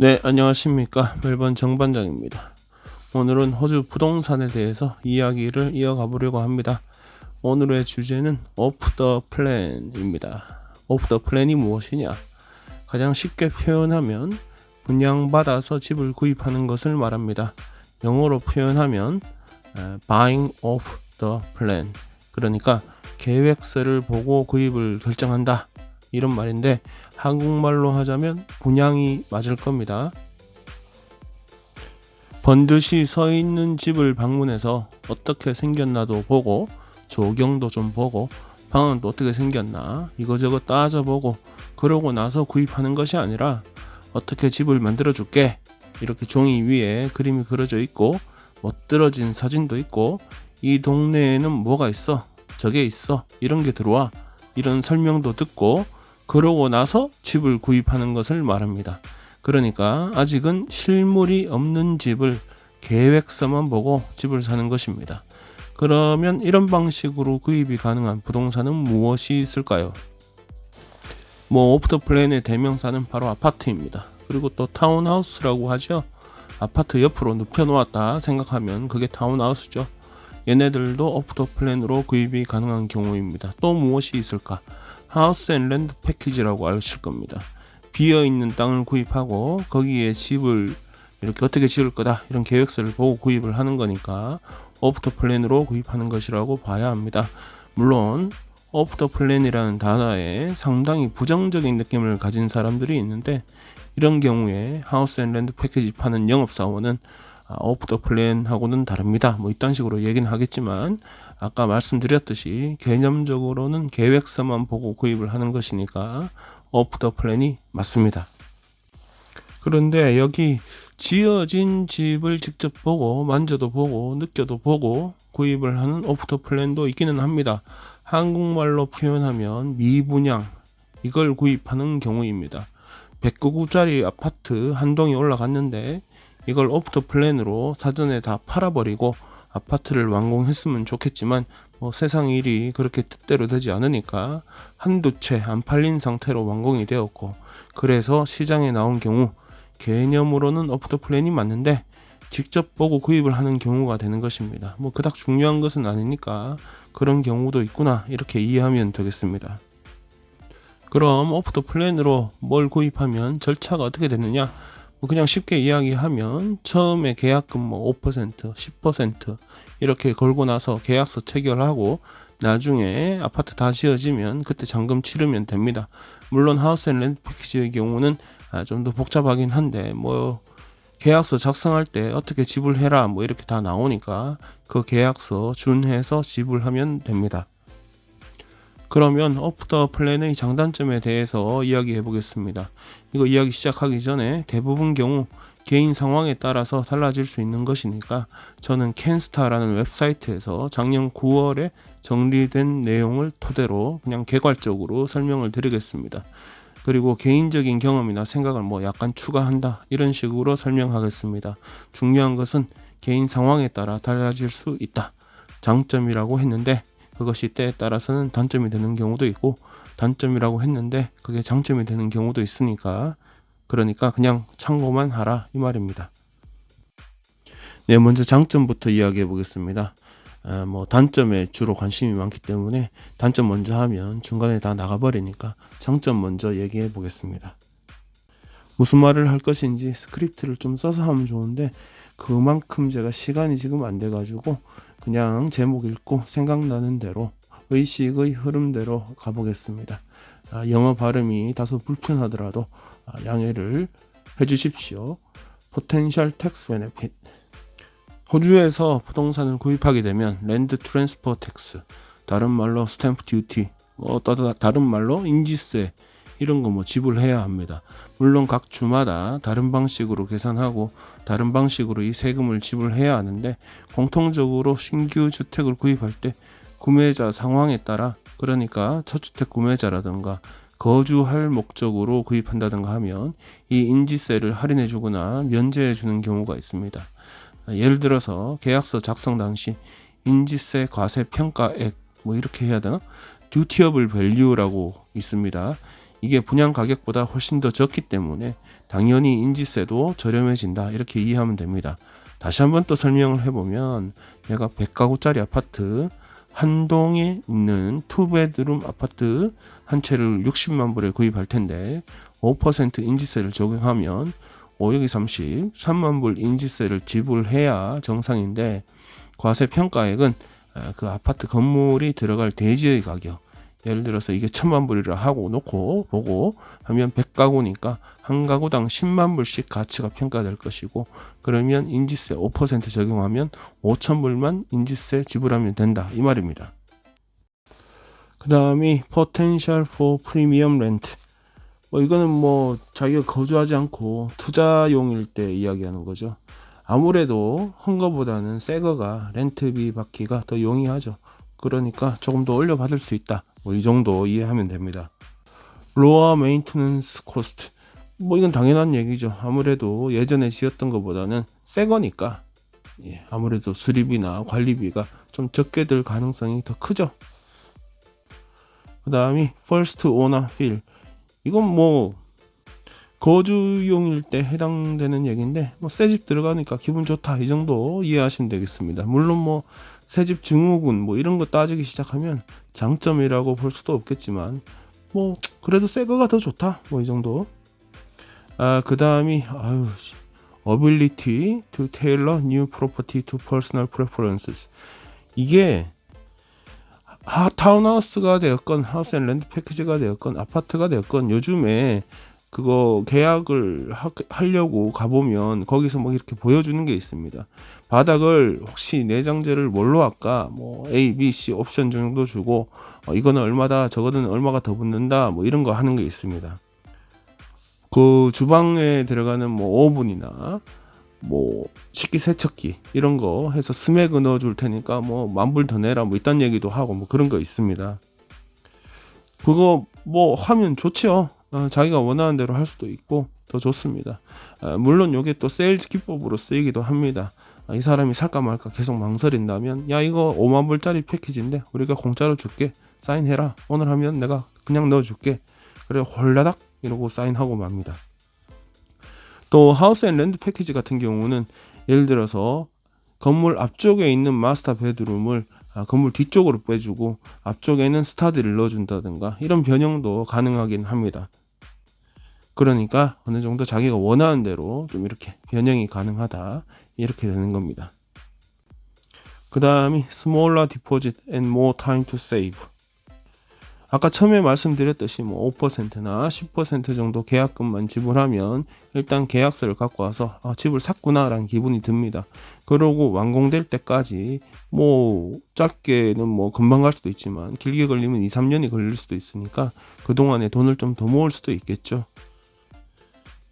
네, 안녕하십니까. 멜번 정반장입니다. 오늘은 호주 부동산에 대해서 이야기를 이어가 보려고 합니다. 오늘의 주제는 오프 더 플랜입니다. 오프 더 플랜이 무엇이냐? 가장 쉽게 표현하면 분양받아서 집을 구입하는 것을 말합니다. 영어로 표현하면 에, buying off the plan. 그러니까 계획서를 보고 구입을 결정한다. 이런 말인데 한국말로 하자면 분양이 맞을 겁니다. 번듯이 서 있는 집을 방문해서 어떻게 생겼나도 보고 조경도 좀 보고 방은 또 어떻게 생겼나 이거저거 따져보고 그러고 나서 구입하는 것이 아니라 어떻게 집을 만들어 줄게 이렇게 종이 위에 그림이 그려져 있고 멋들어진 사진도 있고 이 동네에는 뭐가 있어 저게 있어 이런 게 들어와 이런 설명도 듣고 그러고 나서 집을 구입하는 것을 말합니다. 그러니까 아직은 실물이 없는 집을 계획서만 보고 집을 사는 것입니다. 그러면 이런 방식으로 구입이 가능한 부동산은 무엇이 있을까요? 뭐 오프터 플랜의 대명사는 바로 아파트입니다. 그리고 또 타운하우스라고 하죠. 아파트 옆으로 눕혀 놓았다 생각하면 그게 타운하우스죠. 얘네들도 오프터 플랜으로 구입이 가능한 경우입니다. 또 무엇이 있을까? 하우스 앤 랜드 패키지라고 아실 겁니다. 비어 있는 땅을 구입하고 거기에 집을 이렇게 어떻게 지을 거다 이런 계획서를 보고 구입을 하는 거니까 오프터 플랜으로 구입하는 것이라고 봐야 합니다. 물론 오프터 플랜이라는 단어에 상당히 부정적인 느낌을 가진 사람들이 있는데 이런 경우에 하우스 앤 랜드 패키지 파는 영업사원은 오프터 플랜하고는 다릅니다. 뭐 이딴 식으로 얘기는 하겠지만 아까 말씀드렸듯이 개념적으로는 계획서만 보고 구입을 하는 것이니까 오프 더 플랜이 맞습니다. 그런데 여기 지어진 집을 직접 보고 만져도 보고 느껴도 보고 구입을 하는 오프 더 플랜도 있기는 합니다. 한국말로 표현하면 미분양 이걸 구입하는 경우입니다. 109구짜리 아파트 한 동이 올라갔는데 이걸 오프 더 플랜으로 사전에 다 팔아버리고 아파트를 완공했으면 좋겠지만 뭐 세상 일이 그렇게 뜻대로 되지 않으니까 한두 채 안 팔린 상태로 완공이 되었고 그래서 시장에 나온 경우 개념으로는 오프더 플랜이 맞는데 직접 보고 구입을 하는 경우가 되는 것입니다. 뭐 그닥 중요한 것은 아니니까 그런 경우도 있구나 이렇게 이해하면 되겠습니다. 그럼 오프더 플랜으로 뭘 구입하면 절차가 어떻게 되느냐? 뭐 그냥 쉽게 이야기하면 처음에 계약금 뭐 5%, 10% 이렇게 걸고 나서 계약서 체결하고 나중에 아파트 다 지어지면 그때 잔금 치르면 됩니다. 물론 하우스 앤 랜드 패키지의 경우는 아, 좀 더 복잡하긴 한데 뭐 계약서 작성할 때 어떻게 지불해라 뭐 이렇게 다 나오니까 그 계약서 준해서 지불하면 됩니다. 그러면 오프더 플랜의 장단점에 대해서 이야기해 보겠습니다. 이거 이야기 시작하기 전에 대부분 경우 개인 상황에 따라서 달라질 수 있는 것이니까 저는 캔스타라는 웹사이트에서 작년 9월에 정리된 내용을 토대로 그냥 개괄적으로 설명을 드리겠습니다. 그리고 개인적인 경험이나 생각을 뭐 약간 추가한다 이런 식으로 설명하겠습니다. 중요한 것은 개인 상황에 따라 달라질 수 있다. 장점이라고 했는데 그것이 때에 따라서는 단점이 되는 경우도 있고 단점이라고 했는데 그게 장점이 되는 경우도 있으니까 그러니까 그냥 참고만 하라 이 말입니다. 네, 먼저 장점부터 이야기해 보겠습니다. 아, 뭐 단점에 주로 관심이 많기 때문에 단점 먼저 하면 중간에 다 나가버리니까 장점 먼저 얘기해 보겠습니다. 무슨 말을 할 것인지 스크립트를 좀 써서 하면 좋은데 그만큼 제가 시간이 지금 안 돼가지고 그냥 제목 읽고 생각나는 대로 의식의 흐름대로 가보겠습니다. 아, 영어 발음이 다소 불편하더라도 아, 양해를 해주십시오. 포텐셜 텍스 베네핏 호주에서 부동산을 구입하게 되면 랜드 트랜스퍼 텍스 다른 말로 스탬프 듀티 뭐 다른 말로 인지세 이런 거 뭐 지불해야 합니다. 물론 각 주마다 다른 방식으로 계산하고 다른 방식으로 이 세금을 지불해야 하는데 공통적으로 신규 주택을 구입할 때 구매자 상황에 따라 그러니까 첫 주택 구매자라든가 거주할 목적으로 구입한다든가 하면 이 인지세를 할인해 주거나 면제해 주는 경우가 있습니다. 예를 들어서 계약서 작성 당시 인지세 과세 평가액 뭐 이렇게 해야 되나? 듀티어블 밸류라고 있습니다. 이게 분양 가격보다 훨씬 더 적기 때문에 당연히 인지세도 저렴해진다 이렇게 이해하면 됩니다. 다시 한번 또 설명을 해보면 내가 100가구짜리 아파트 한 동에 있는 투베드룸 아파트 한 채를 60만 불에 구입할 텐데 5% 인지세를 적용하면 5 여기 30, 3만 불 인지세를 지불해야 정상인데 과세 평가액은 아, 그 아파트 건물이 들어갈 대지의 가격 예를 들어서 이게 천만 불이라 하고 놓고 보고 하면 100가구니까 한 가구당 10만 불씩 가치가 평가될 것이고 그러면 인지세 5% 적용하면 5천 불만 인지세 지불하면 된다 이 말입니다. 그 다음이 potential for premium rent 뭐 이거는 뭐 자기가 거주하지 않고 투자용일 때 이야기하는 거죠. 아무래도 헌거보다는 새 거가 렌트비 받기가 더 용이하죠. 그러니까 조금 더 올려받을 수 있다. 뭐 이 정도 이해하면 됩니다. 로어 메인테넌스 코스트. 뭐 이건 당연한 얘기죠. 아무래도 예전에 지었던 것보다는 새 거니까 예, 아무래도 수리비나 관리비가 좀 적게 들 가능성이 더 크죠. 그 다음이 first owner feel. 이건 뭐 거주용일 때 해당되는 얘기인데 뭐 새 집 들어가니까 기분 좋다 이 정도 이해하시면 되겠습니다. 물론 뭐 새 집 증후군 뭐 이런 거 따지기 시작하면 장점이라고 볼 수도 없겠지만 뭐 그래도 새 거가 더 좋다. 뭐 이 정도. 아 그 다음이 아유 씨, ability to tailor new property to personal preferences. 이게 하, 타운하우스가 되었건 하우스 앤 랜드 패키지가 되었건 아파트가 되었건 요즘에 그거 계약을 하, 하려고 가보면 거기서 뭐 이렇게 보여주는 게 있습니다. 바닥을 혹시 내장재를 뭘로 할까? 뭐 A, B, C 옵션 정도 주고 어, 이거는 얼마다 저거는 얼마가 더 붙는다 뭐 이런 거 하는 게 있습니다. 그 주방에 들어가는 뭐 오븐이나 뭐 식기세척기 이런 거 해서 스매그 넣어줄 테니까 뭐 만불 더 내라 뭐 이딴 얘기도 하고 뭐 그런 거 있습니다. 그거 뭐 하면 좋죠. 어, 자기가 원하는 대로 할 수도 있고 더 좋습니다. 아, 물론 이게 또 세일즈 기법으로 쓰이기도 합니다. 아, 이 사람이 살까 말까 계속 망설인다면 야 이거 5만 불짜리 패키지인데 우리가 공짜로 줄게 사인해라 오늘 하면 내가 그냥 넣어줄게 그래 홀라닥 이러고 사인하고 맙니다. 또 하우스 앤 랜드 패키지 같은 경우는 예를 들어서 건물 앞쪽에 있는 마스터 베드룸을 아, 건물 뒤쪽으로 빼주고 앞쪽에는 스타드를 넣어준다든가 이런 변형도 가능하긴 합니다. 그러니까 어느 정도 자기가 원하는 대로 좀 이렇게 변형이 가능하다 이렇게 되는 겁니다. 그 다음이 smaller deposit and more time to save. 아까 처음에 말씀드렸듯이 뭐 5%나 10% 정도 계약금만 지불하면 일단 계약서를 갖고 와서 아, 집을 샀구나라는 기분이 듭니다. 그러고 완공될 때까지 뭐 짧게는 뭐 금방 갈 수도 있지만 길게 걸리면 2, 3년이 걸릴 수도 있으니까 그동안에 돈을 좀 더 모을 수도 있겠죠.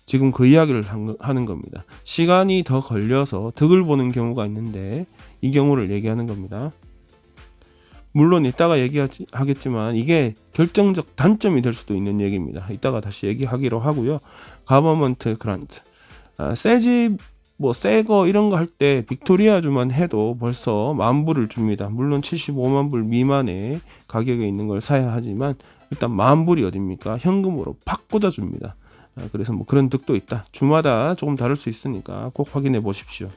지금 그 이야기를 한- 하는 겁니다. 시간이 더 걸려서 득을 보는 경우가 있는데 이 경우를 얘기하는 겁니다. 물론 이따가 얘기하겠지만 이게 결정적 단점이 될 수도 있는 얘기입니다. 이따가 다시 얘기하기로 하고요. 가버먼트 그란트. 아, 새집 뭐새거 이런 거 할 때 빅토리아주만 해도 벌써 만 불을 줍니다. 물론 75만 불 미만의 가격에 있는 걸 사야 하지만 일단 만 불이 어딥니까? 현금으로 팍 꽂아 줍니다. 아, 그래서 뭐 그런 득도 있다. 주마다 조금 다를 수 있으니까 꼭 확인해 보십시오.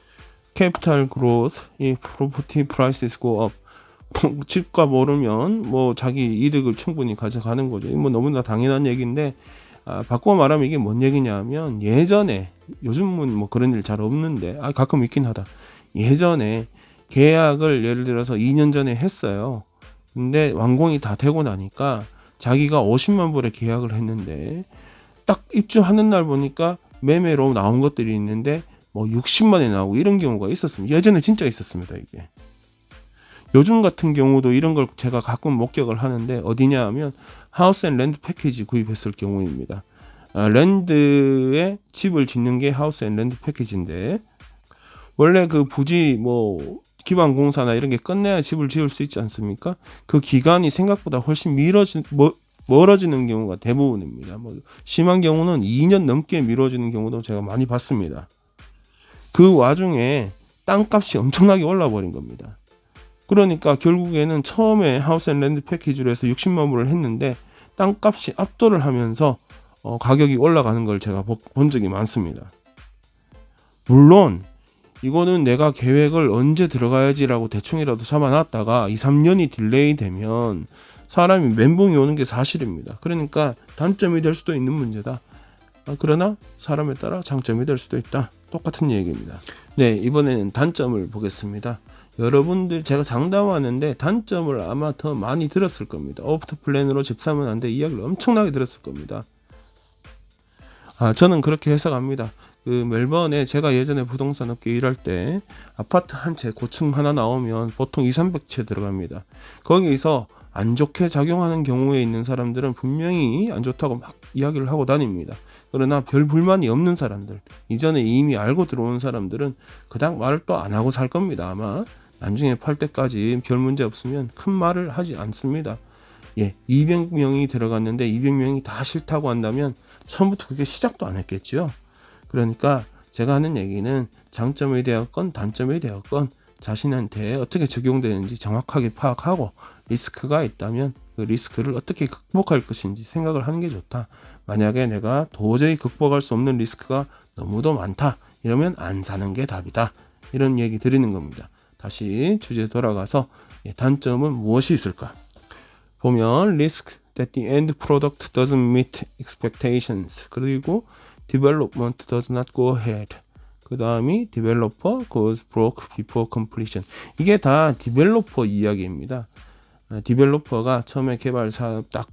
캐피탈 그로스, 이 프로퍼티 프라이스 스 고 업. 뭐 집값 오르면 뭐 자기 이득을 충분히 가져가는 거죠. 이뭐 너무나 당연한 얘기인데 아, 바꿔 말하면 이게 뭔 얘기냐면 예전에 요즘은 뭐 그런 일 잘 없는데 아 가끔 있긴 하다. 예전에 계약을 예를 들어서 2년 전에 했어요. 근데 완공이 다 되고 나니까 자기가 50만 불에 계약을 했는데 딱 입주하는 날 보니까 매매로 나온 것들이 있는데 뭐 60만에 나오고 이런 경우가 있었습니다. 예전에 진짜 있었습니다, 이게. 요즘 같은 경우도 이런 걸 제가 가끔 목격을 하는데 어디냐 하면 하우스 앤 랜드 패키지 구입했을 경우입니다. 아, 랜드에 집을 짓는 게 하우스 앤 랜드 패키지인데 원래 그 부지 뭐 기반 공사나 이런 게 끝내야 집을 지을 수 있지 않습니까? 그 기간이 생각보다 훨씬 미뤄지 뭐, 멀어지는 경우가 대부분입니다. 뭐 심한 경우는 2년 넘게 미뤄지는 경우도 제가 많이 봤습니다. 그 와중에 땅값이 엄청나게 올라 버린 겁니다. 그러니까 결국에는 처음에 하우스 앤 랜드 패키지로 해서 60만 불을 했는데 땅값이 압도를 하면서 어, 가격이 올라가는 걸 제가 보- 본 적이 많습니다. 물론 이거는 내가 계획을 언제 들어가야지라고 대충이라도 잡아놨다가 2, 3년이 딜레이 되면 사람이 멘붕이 오는 게 사실입니다. 그러니까 단점이 될 수도 있는 문제다. 아, 그러나 사람에 따라 장점이 될 수도 있다. 똑같은 얘기입니다. 네, 이번에는 단점을 보겠습니다. 여러분들 제가 장담하는데 단점을 아마 더 많이 들었을 겁니다. 오프트 플랜으로 집 사면 안 돼 이야기를 엄청나게 들었을 겁니다. 아, 저는 그렇게 해석합니다. 그 멜번에 제가 예전에 부동산 업계 일할 때 아파트 한 채 고층 하나 나오면 보통 2, 300채 들어갑니다. 거기서 안 좋게 작용하는 경우에 있는 사람들은 분명히 안 좋다고 막 이야기를 하고 다닙니다. 그러나 별 불만이 없는 사람들, 이전에 이미 알고 들어온 사람들은 그닥 또안 하고 살 겁니다. 아마 나중에 팔 때까지 별 문제 없으면 큰 말을 하지 않습니다. 예, 200명이 들어갔는데 200명이 다 싫다고 한다면 처음부터 그게 시작도 안 했겠죠. 그러니까 제가 하는 얘기는 장점이 되었건 단점이 되었건 자신한테 어떻게 적용되는지 정확하게 파악하고 리스크가 있다면 그 리스크를 어떻게 극복할 것인지 생각을 하는 게 좋다. 만약에 내가 도저히 극복할 수 없는 리스크가 너무도 많다. 이러면 안 사는 게 답이다. 이런 얘기 드리는 겁니다. 다시 주제 돌아가서 예, 단점은 무엇이 있을까? 보면 risk that the end product doesn't meet expectations 그리고 development does not go ahead 그 다음이 developer goes broke before completion 이게 다 디벨로퍼 이야기입니다 아, 디벨로퍼가 처음에 개발 사업 딱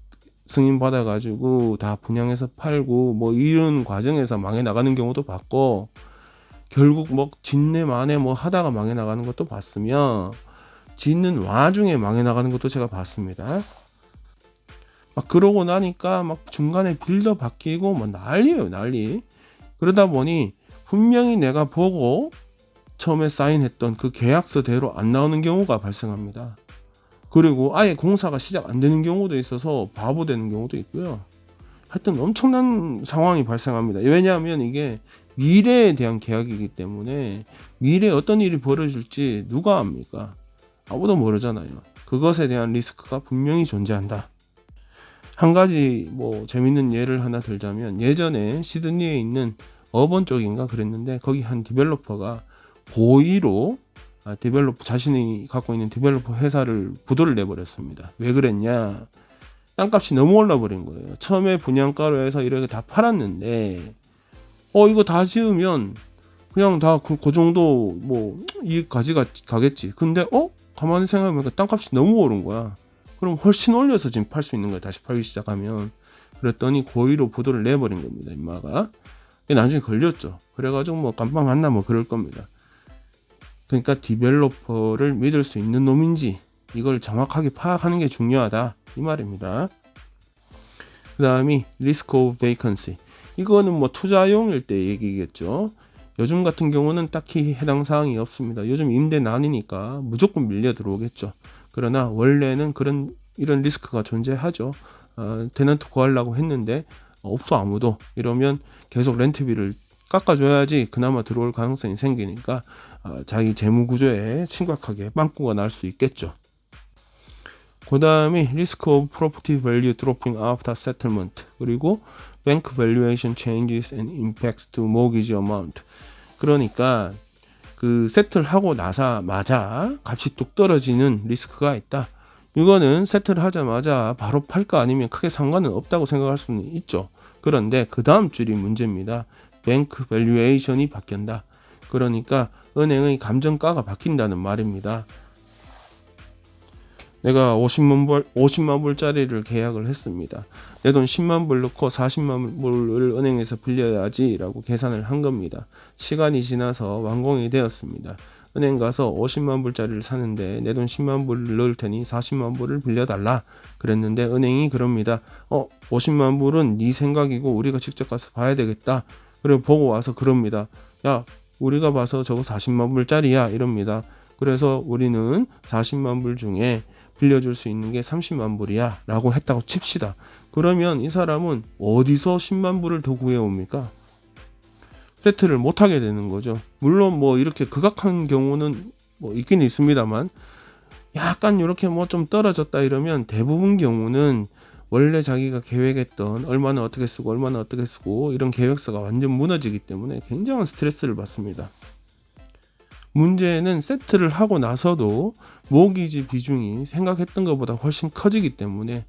승인 받아가지고 다 분양해서 팔고 뭐 이런 과정에서 망해 나가는 경우도 봤고 결국 뭐 진내 만에 뭐 하다가 망해 나가는 것도 봤으며 짓는 와중에 망해 나가는 것도 제가 봤습니다. 막 그러고 나니까 막 중간에 빌더 바뀌고 뭐 난리예요 난리. 그러다 보니 분명히 내가 보고 처음에 사인했던 그 계약서대로 안 나오는 경우가 발생합니다. 그리고 아예 공사가 시작 안 되는 경우도 있어서 바보 되는 경우도 있고요. 하여튼 엄청난 상황이 발생합니다. 왜냐하면 이게 미래에 대한 계약이기 때문에 미래에 어떤 일이 벌어질지 누가 압니까? 아무도 모르잖아요. 그것에 대한 리스크가 분명히 존재한다. 한 가지 뭐 재밌는 예를 하나 들자면 예전에 시드니에 있는 어번 쪽인가 그랬는데 거기 한 디벨로퍼가 고의로 아, 디벨로퍼 자신이 갖고 있는 디벨로퍼 회사를 부도를 내버렸습니다. 왜 그랬냐? 땅값이 너무 올라 버린 거예요. 처음에 분양가로 해서 이렇게 다 팔았는데 어 이거 다 지으면 그냥 다그 정도 뭐 이익 가지가 가겠지. 근데 어 가만히 생각해보니까 땅값이 너무 오른 거야. 그럼 훨씬 올려서 지금 팔 수 있는 거야. 다시 팔기 시작하면. 그랬더니 고의로 부도를 내버린 겁니다. 근데 나중에 걸렸죠. 그래가지고 뭐 깜빵 만나 뭐 그럴 겁니다. 그러니까 디벨로퍼를 믿을 수 있는 놈인지 이걸 정확하게 파악하는 게 중요하다 이 말입니다. 그 다음이 리스크 오브 베이컨시 이거는 뭐 투자용일 때 얘기겠죠. 요즘 같은 경우는 딱히 해당 사항이 없습니다. 요즘 임대 난이니까 무조건 밀려 들어오겠죠. 그러나 원래는 그런 이런 리스크가 존재하죠. 어, 테넌트 구하려고 했는데 없어 아무도 이러면 계속 렌트비를 깎아줘야지 그나마 들어올 가능성이 생기니까 어, 자기 재무 구조에 심각하게 빵꾸가 날 수 있겠죠. 그 다음에 리스크 오브 프로퍼티 밸류 드로핑 아프터 세틀먼트 그리고 뱅크 밸류에이션 changes and impacts to mortgage amount 그러니까 그 세틀하고 나자마자 값이 뚝 떨어지는 리스크가 있다. 이거는 세틀 하자마자 바로 팔까 아니면 크게 상관은 없다고 생각할 수는 있죠. 그런데 그 다음 줄이 문제입니다. 뱅크 밸류에이션이 바뀐다. 그러니까 은행의 감정가가 바뀐다는 말입니다. 내가 50만 불, 50만 불짜리를 계약을 했습니다. 내 돈 10만 불 넣고 40만 불을 은행에서 빌려야지라고 계산을 한 겁니다. 시간이 지나서 완공이 되었습니다. 은행 가서 50만 불짜리를 사는데 내 돈 10만 불을 넣을 테니 40만 불을 빌려달라 그랬는데 은행이 그럽니다. 어 50만 불은 네 생각이고 우리가 직접 가서 봐야 되겠다. 그래 보고 와서 그럽니다. 야 우리가 봐서 저거 40만 불짜리야 이럽니다. 그래서 우리는 40만 불 중에 빌려줄 수 있는 게 30만 불이야 라고 했다고 칩시다. 그러면 이 사람은 어디서 10만 불을 더 구해옵니까? 세트를 못하게 되는 거죠. 물론 뭐 이렇게 극악한 경우는 뭐 있긴 있습니다만 약간 이렇게 뭐 좀 떨어졌다 이러면 대부분 경우는 원래 자기가 계획했던 얼마나 어떻게 쓰고 얼마나 어떻게 쓰고 이런 계획서가 완전 무너지기 때문에 굉장한 스트레스를 받습니다. 문제는 세트를 하고 나서도 모기지 비중이 생각했던 것보다 훨씬 커지기 때문에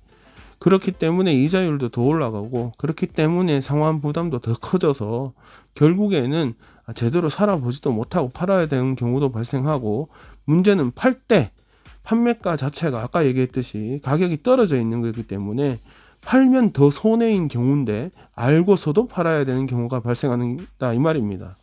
그렇기 때문에 이자율도 더 올라가고 그렇기 때문에 상환 부담도 더 커져서 결국에는 제대로 살아보지도 못하고 팔아야 되는 경우도 발생하고 문제는 팔 때 판매가 자체가 아까 얘기했듯이 가격이 떨어져 있는 거기 때문에 팔면 더 손해인 경우인데 알고서도 팔아야 되는 경우가 발생하는다 이 말입니다.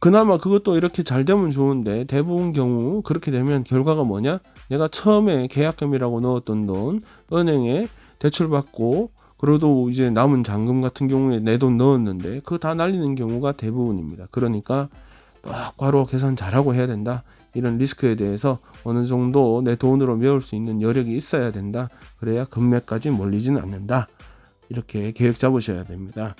그나마 그것도 이렇게 잘 되면 좋은데 대부분 경우 그렇게 되면 결과가 뭐냐? 내가 처음에 계약금이라고 넣었던 돈 은행에 대출받고 그래도 이제 남은 잔금 같은 경우에 내 돈 넣었는데 그거 다 날리는 경우가 대부분입니다. 그러니까 똑바로 계산 잘하고 해야 된다. 이런 리스크에 대해서 어느 정도 내 돈으로 메울 수 있는 여력이 있어야 된다. 그래야 금매까지 몰리지는 않는다. 이렇게 계획 잡으셔야 됩니다.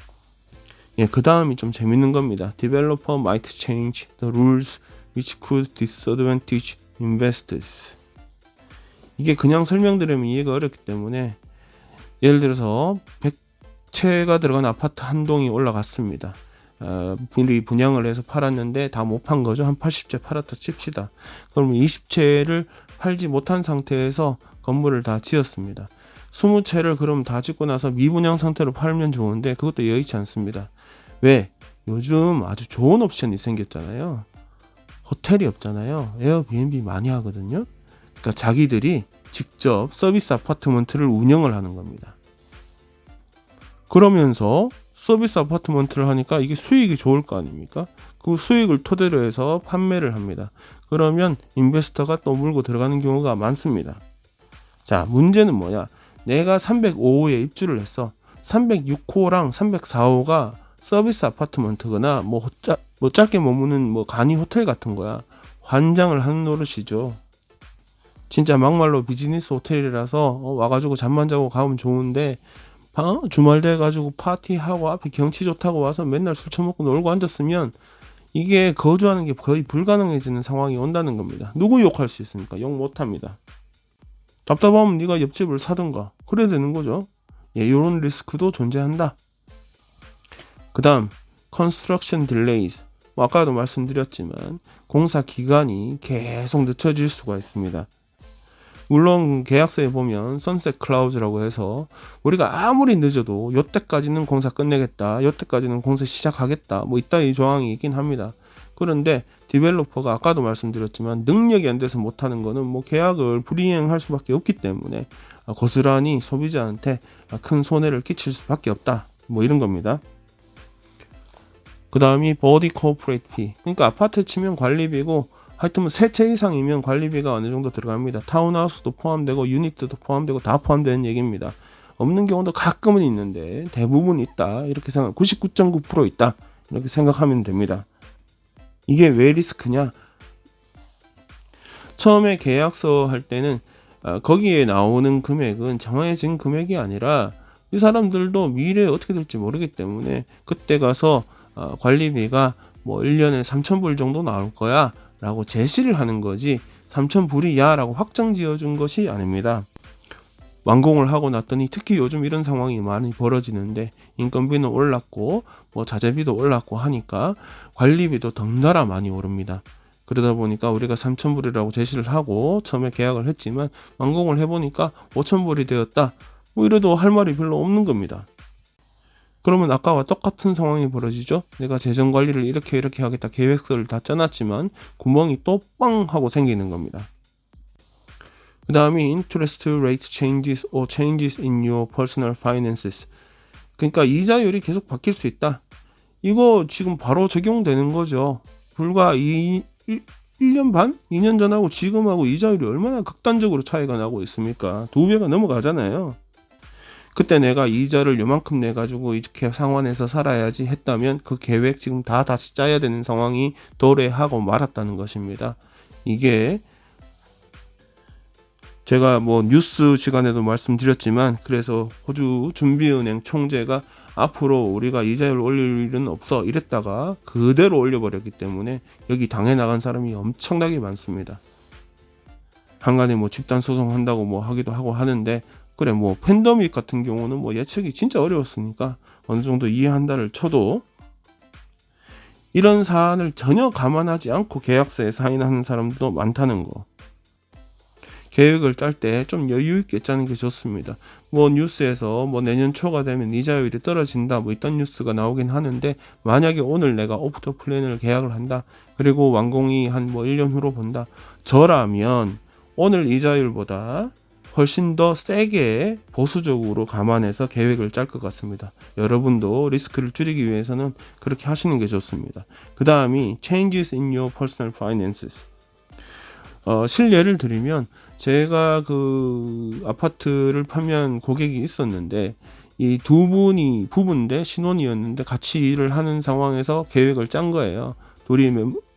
예, 그 다음이 좀 재밌는 겁니다. Developer might change the rules which could disadvantage investors. 이게 그냥 설명드리면 이해가 어렵기 때문에 예를 들어서 100채가 들어간 아파트 한 동이 올라갔습니다. 어, 미리 분양을 해서 팔았는데 다 못 판 거죠. 한 80채 팔았다 칩시다. 그러면 20채를 팔지 못한 상태에서 건물을 다 지었습니다. 20채를 그럼 다 짓고 나서 미분양 상태로 팔면 좋은데 그것도 여의치 않습니다. 왜? 요즘 아주 좋은 옵션이 생겼잖아요. 호텔이 없잖아요. 에어비앤비 많이 하거든요. 그러니까 자기들이 직접 서비스 아파트먼트를 운영을 하는 겁니다. 그러면서 서비스 아파트먼트를 하니까 이게 수익이 좋을 거 아닙니까? 그 수익을 토대로 해서 판매를 합니다. 그러면 인베스터가 또 물고 들어가는 경우가 많습니다. 자, 문제는 뭐냐? 내가 305호에 입주를 했어. 306호랑 304호가 서비스 아파트먼트거나 뭐, 짜, 뭐 짧게 머무는 뭐 간이 호텔 같은 거야. 환장을 하는 노릇이죠. 진짜 막말로 비즈니스 호텔이라서 어, 와가지고 잠만 자고 가면 좋은데 어? 주말 돼가지고 파티하고 앞에 경치 좋다고 와서 맨날 술 처먹고 놀고 앉았으면 이게 거주하는 게 거의 불가능해지는 상황이 온다는 겁니다. 누구 욕할 수 있습니까? 욕 못합니다. 답답하면 네가 옆집을 사든가 그래야 되는 거죠. 예, 이런 리스크도 존재한다. 그 다음 delays 뭐 아까도 말씀드렸지만 공사 기간이 계속 늦춰질 수가 있습니다. 물론 계약서에 보면 선셋 클라우즈라고 해서 우리가 아무리 늦어도 요때까지는 공사 끝내겠다 요때까지는 공사 시작하겠다 뭐 이따 이 조항이 있긴 합니다. 그런데 디벨로퍼가 아까도 말씀드렸지만 능력이 안 돼서 못하는 거는 뭐 계약을 불이행할 수밖에 없기 때문에 고스란히 소비자한테 큰 손해를 끼칠 수밖에 없다. 뭐 이런 겁니다. 그 다음이 버디 코퍼레이트 피 그러니까 아파트 치면 관리비고 하여튼 세채 이상이면 관리비가 어느 정도 들어갑니다. 타운하우스도 포함되고 유니트도 포함되고 다 포함되는 얘기입니다. 없는 경우도 가끔은 있는데 대부분 있다 이렇게 생각 99.9% 있다 이렇게 생각하면 됩니다. 이게 왜 리스크냐? 처음에 계약서 할 때는 아, 거기에 나오는 금액은 정해진 금액이 아니라 이 사람들도 미래에 어떻게 될지 모르기 때문에 그때 가서 어, 관리비가 뭐 1년에 3,000불 정도 나올 거야 라고 제시를 하는 거지 3,000불이야 라고 확정 지어준 것이 아닙니다. 완공을 하고 났더니 특히 요즘 이런 상황이 많이 벌어지는데 인건비는 올랐고 뭐 자재비도 올랐고 하니까 관리비도 덩달아 많이 오릅니다. 그러다 보니까 우리가 3,000불이라고 제시를 하고 처음에 계약을 했지만 완공을 해보니까 5,000불이 되었다. 뭐 이래도 할 말이 별로 없는 겁니다. 그러면 아까와 똑같은 상황이 벌어지죠. 내가 재정 관리를 이렇게 이렇게 하겠다 계획서를 다 짜놨지만 구멍이 또 빵 하고 생기는 겁니다. 그 다음이 interest rate changes or changes in your personal finances. 그러니까 이자율이 계속 바뀔 수 있다. 이거 지금 바로 적용되는 거죠. 불과 2, 1, 1년 반? 2년 전하고 지금하고 이자율이 얼마나 극단적으로 차이가 나고 있습니까? 두 배가 넘어가잖아요. 그때 내가 이자를 요만큼 내 가지고 이렇게 상환해서 살아야지 했다면 그 계획 지금 다 다시 짜야 되는 상황이 도래하고 말았다는 것입니다. 이게 제가 뭐 뉴스 시간에도 말씀드렸지만 그래서 호주 준비은행 총재가 앞으로 우리가 이자율 올릴 일은 없어 이랬다가 그대로 올려버렸기 때문에 여기 당해 나간 사람이 엄청나게 많습니다. 한간에 뭐 집단 소송한다고 뭐 하기도 하고 하는데 그래 뭐 팬데믹 같은 경우는 뭐 예측이 진짜 어려웠으니까 어느 정도 이해한다를 쳐도 이런 사안을 전혀 감안하지 않고 계약서에 사인하는 사람도 많다는 거. 계획을 짤 때 좀 여유 있게 짜는 게 좋습니다. 뭐 뉴스에서 뭐 내년 초가 되면 이자율이 떨어진다 뭐 이런 뉴스가 나오긴 하는데 만약에 오늘 내가 오프터 플랜을 계약을 한다 그리고 완공이 한 뭐 1년 후로 본다 저라면 오늘 이자율보다 훨씬 더 세게 보수적으로 감안해서 계획을 짤 것 같습니다. 여러분도 리스크를 줄이기 위해서는 그렇게 하시는 게 좋습니다. 그 다음이 changes in your personal finances. 어, 실례를 드리면 제가 그 아파트를 판매한 고객이 있었는데 이 두 분이 부부인데 신혼이었는데 같이 일을 하는 상황에서 계획을 짠 거예요. 둘이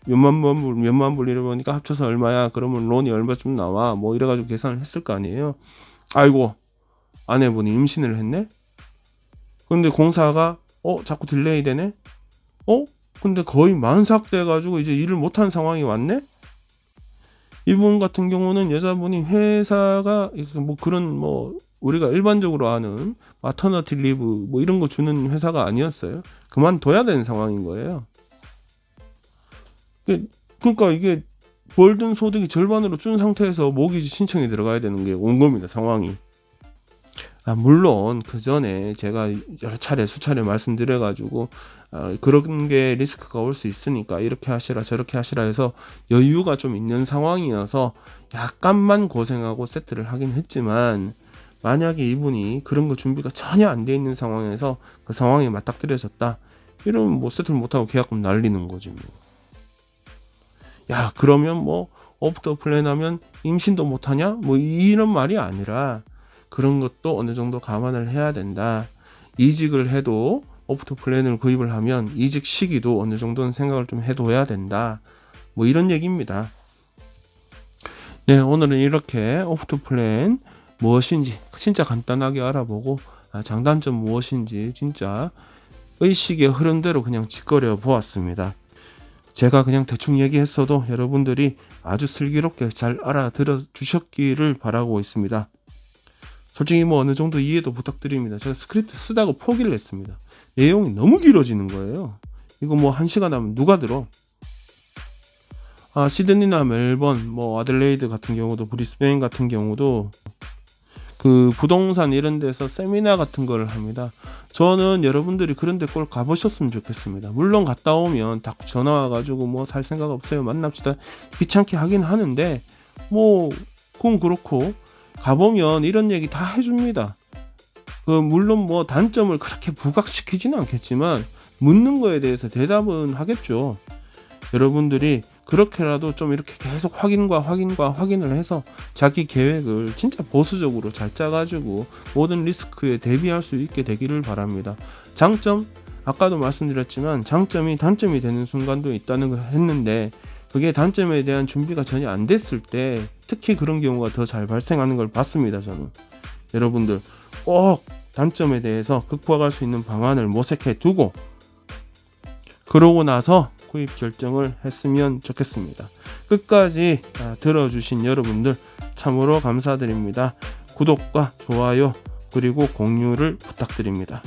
몇, 몇만 불, 몇만 불 이러보니까 합쳐서 얼마야? 그러면 론이 얼마쯤 나와? 뭐 이래가지고 계산을 했을 거 아니에요. 아이고 아내분이 임신을 했네. 근데 공사가 어 자꾸 딜레이 되네. 어 근데 거의 만삭 돼 가지고 이제 일을 못한 상황이 왔네. 이분 같은 경우는 여자분이 회사가 뭐 그런 뭐 우리가 일반적으로 아는 마터너티 리브 뭐 이런 거 주는 회사가 아니었어요. 그만둬야 되는 상황인 거예요. 그- 그러니까 이게 벌든 소득이 절반으로 준 상태에서 모기지 신청이 들어가야 되는 게 온 겁니다 상황이. 아 물론 그 전에 제가 여러 차례 수차례 말씀드려 가지고 아, 그런 게 리스크가 올 수 있으니까 이렇게 하시라 저렇게 하시라 해서 여유가 좀 있는 상황이어서 약간만 고생하고 세트를 하긴 했지만 만약에 이분이 그런 거 준비가 전혀 안 돼 있는 상황에서 그 상황에 맞닥뜨려졌다 이러면 뭐 세트를 못하고 계약금 날리는 거지 뭐. 야 그러면 뭐 업도 플랜 하면 임신도 못하냐? 뭐 이런 말이 아니라 그런 것도 어느 정도 감안을 해야 된다. 이직을 해도 오프터 플랜을 구입을 하면 이직 시기도 어느 정도는 생각을 좀 해둬야 된다. 뭐 이런 얘기입니다. 네 오늘은 이렇게 오프터 플랜 무엇인지 진짜 간단하게 알아보고 아, 장단점 무엇인지 진짜 의식의 흐름대로 그냥 짓거려 보았습니다 제가 그냥 대충 얘기했어도 여러분들이 아주 슬기롭게 잘 알아들어 주셨기를 바라고 있습니다. 솔직히 뭐 어느 정도 이해도 부탁드립니다. 제가 스크립트 쓰다고 포기를 했습니다. 내용이 너무 길어지는 거예요. 이거 뭐 한 시간 하면 누가 들어? 아 시드니나 멜번, 뭐 아들레이드 같은 경우도 브리스베인 같은 경우도 그 부동산 이런 데서 세미나 같은 거를 합니다. 저는 여러분들이 그런 데 꼭 가보셨으면 좋겠습니다. 물론 갔다 오면 딱 전화 와가지고 뭐 살 생각 없어요. 만납시다. 귀찮게 하긴 하는데 뭐 그건 그렇고 가보면 이런 얘기 다 해줍니다. 그 물론 뭐 단점을 그렇게 부각시키지는 않겠지만 묻는 거에 대해서 대답은 하겠죠. 여러분들이 그렇게라도 좀 이렇게 계속 확인과 확인과 확인을 해서 자기 계획을 진짜 보수적으로 잘 짜가지고 모든 리스크에 대비할 수 있게 되기를 바랍니다. 장점 아까도 말씀드렸지만 장점이 단점이 되는 순간도 있다는 걸 했는데 그게 단점에 대한 준비가 전혀 안 됐을 때 특히 그런 경우가 더 잘 발생하는 걸 봤습니다 저는 여러분들 꼭 단점에 대해서 극복할 수 있는 방안을 모색해 두고 그러고 나서 구입 결정을 했으면 좋겠습니다. 끝까지 아, 들어주신 여러분들 참으로 감사드립니다. 구독과 좋아요 그리고 공유를 부탁드립니다.